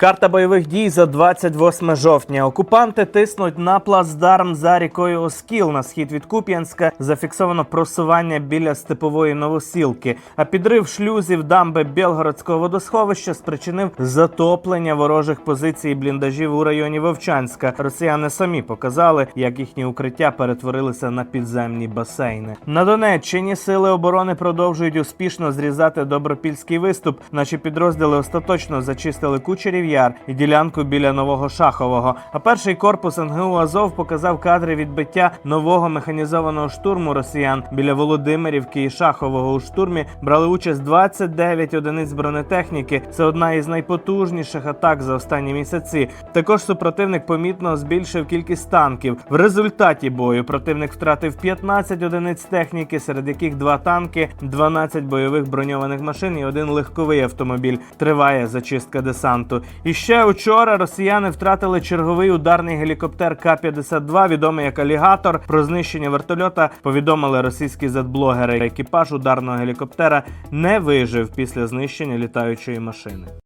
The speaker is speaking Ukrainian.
Карта бойових дій за 28 жовтня. Окупанти тиснуть на плацдарм за рікою Оскіл на схід від Куп'янська. Зафіксовано просування біля степової новосілки. А підрив шлюзів дамби Білгородського водосховища спричинив затоплення ворожих позицій бліндажів у районі Вовчанська. Росіяни самі показали, як їхні укриття перетворилися на підземні басейни. На Донеччині сили оборони продовжують успішно зрізати добропільський виступ. Наші підрозділи остаточно зачистили Кучерів Яр і ділянку біля нового Шахового. А перший корпус НГУ Азов показав кадри відбиття нового механізованого штурму росіян біля Володимирівки і Шахового. У штурмі брали участь 29 одиниць бронетехніки. Це одна із найпотужніших атак за останні місяці. Також супротивник помітно збільшив кількість танків. В результаті бою противник втратив 15 одиниць техніки, серед яких два танки, 12 бойових броньованих машин і один легковий автомобіль. Триває зачистка десанту. І ще вчора росіяни втратили черговий ударний гелікоптер К-52, відомий як алігатор. Про знищення вертольота повідомили російські зетблогери. Екіпаж ударного гелікоптера не вижив після знищення літаючої машини.